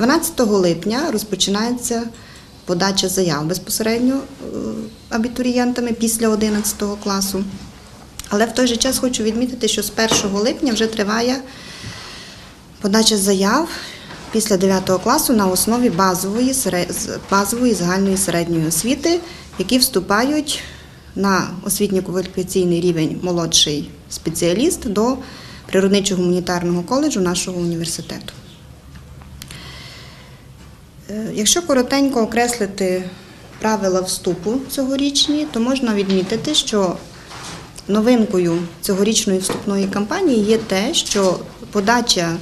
12 липня розпочинається подача заяв безпосередньо е, абітурієнтами після 11 класу. Але в той же час хочу відмітити, що з 1 липня вже триває подача заяв після 9 класу на основі базової, базової загальної середньої освіти, які вступають на освітньо-кваліфікаційний рівень молодший спеціаліст до природничо-гуманітарного коледжу нашого університету. Е, Якщо коротенько окреслити правила вступу цьогорічні, то можна відмітити, що новинкою цьогорічної вступної кампанії є те, що подача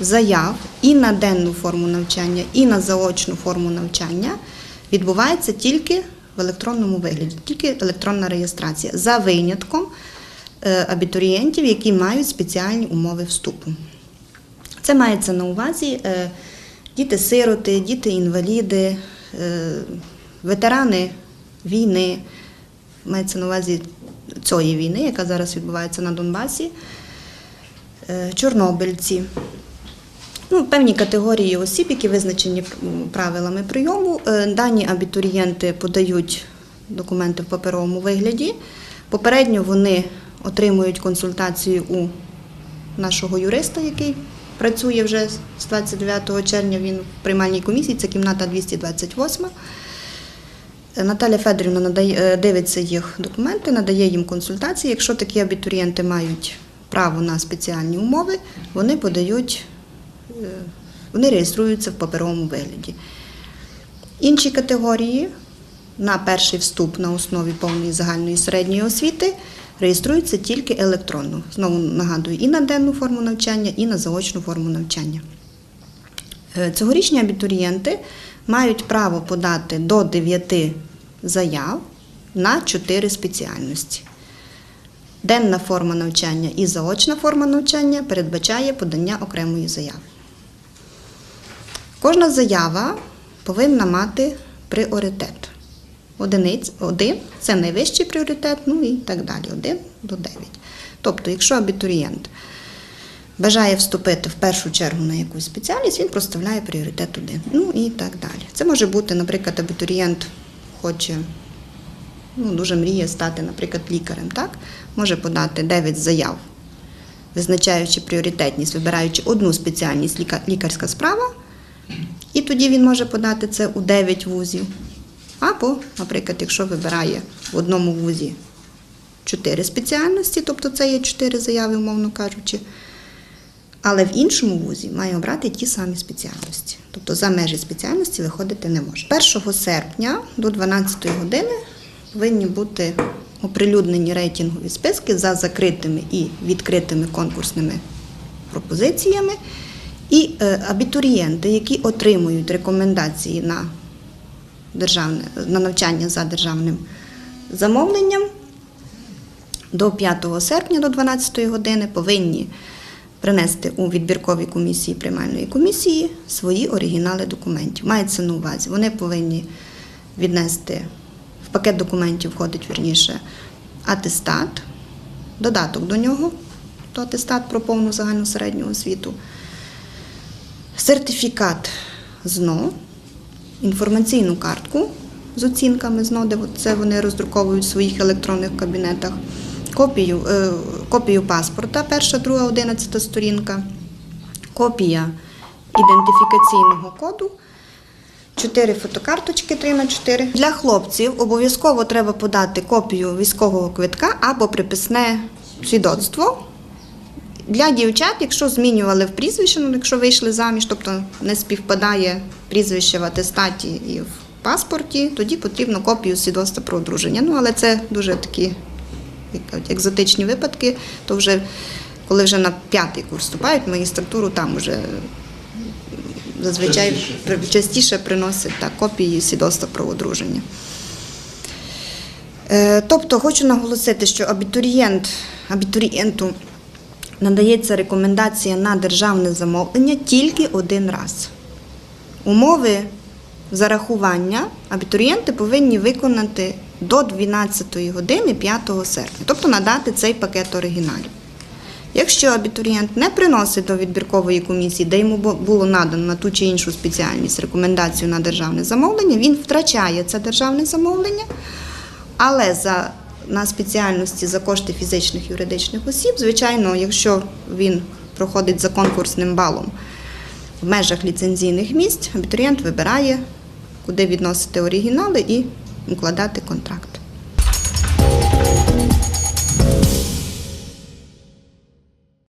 заяв і на денну форму навчання, і на заочну форму навчання відбувається тільки в електронному вигляді, тільки електронна реєстрація, за винятком е, абітурієнтів, які мають спеціальні умови вступу. Це мається на увазі е, діти-сироти, діти-інваліди, е, ветерани війни, мається на увазі цієї війни, яка зараз відбувається на Донбасі, е, чорнобильці. Ну, певні категорії осіб, які визначені правилами прийому. Е, Дані абітурієнти подають документи в паперовому вигляді. Попередньо вони отримують консультацію у нашого юриста, який працює вже з 29 червня. Він в приймальній комісії, це кімната 228. Наталя Федорівна надає, е, дивиться їх документи, надає їм консультації. Якщо такі абітурієнти мають право на спеціальні умови, вони подають, е, вони реєструються в паперовому вигляді. Інші категорії на перший вступ на основі повної загальної середньої освіти реєструються тільки електронно. Знову нагадую, і на денну форму навчання, і на заочну форму навчання. Е, Цьогорічні абітурієнти мають право подати до 9 заяв на 4 спеціальності. Денна форма навчання і заочна форма навчання передбачає подання окремої заяви. Кожна заява повинна мати пріоритет. Одиниць, один це найвищий пріоритет, ну і так далі, 1 до 9. Тобто, якщо абітурієнт бажає вступити в першу чергу на якусь спеціальність, він проставляє пріоритет один. Ну і так далі. Це може бути, наприклад, абітурієнт хоче, ну, дуже мріє стати, наприклад, лікарем, так? Може подати 9 заяв, визначаючи пріоритетність, вибираючи одну спеціальність лікарська справа, і тоді він може подати це у 9 вузів. Або, наприклад, якщо вибирає в одному вузі 4 спеціальності, тобто це є 4 заяви, умовно кажучи, але в іншому вузі має обрати ті самі спеціальності. Тобто за межі спеціальності виходити не може. 1 серпня до 12 години повинні бути оприлюднені рейтингові списки за закритими і відкритими конкурсними пропозиціями. І е, абітурієнти, які отримують рекомендації на, державне, на навчання за державним замовленням, до 5 серпня до 12 години повинні принести у відбірковій комісії приймальної комісії свої оригінали документів. Мається на увазі, вони повинні віднести в пакет документів входить вірніше атестат, додаток до нього, то атестат про повну загальну середню освіту, сертифікат ЗНО, інформаційну картку з оцінками ЗНО, де це вони роздруковують в своїх електронних кабінетах, копію, е, копію паспорта, перша, друга, одинадцята сторінка, копія ідентифікаційного коду. Чотири фотокарточки 3 на 4 Для хлопців обов'язково треба подати копію військового квитка або приписне свідоцтво. Для дівчат, якщо змінювали в прізвище, ну якщо вийшли заміж, тобто не співпадає прізвище в атестаті і в паспорті, тоді потрібно копію свідоцтва про одруження. Ну, але це дуже такі як екзотичні випадки, то вже коли вже на п'ятий курс вступають в магістратуру, там вже зазвичай Частіше. частіше приносять так, копії свідоцтва про одруження. Е, Тобто хочу наголосити, що абітурієнт, абітурієнту надається рекомендація на державне замовлення тільки один раз. Умови зарахування абітурієнти повинні виконати до 12 години 5 серпня, тобто надати цей пакет оригіналів. Якщо абітурієнт не приносить до відбіркової комісії, де йому було надано на ту чи іншу спеціальність рекомендацію на державне замовлення, він втрачає це державне замовлення, але за на спеціальності за кошти фізичних юридичних осіб, звичайно, якщо він проходить за конкурсним балом в межах ліцензійних місць, абітурієнт вибирає, куди відносити оригінали і укладати контракт.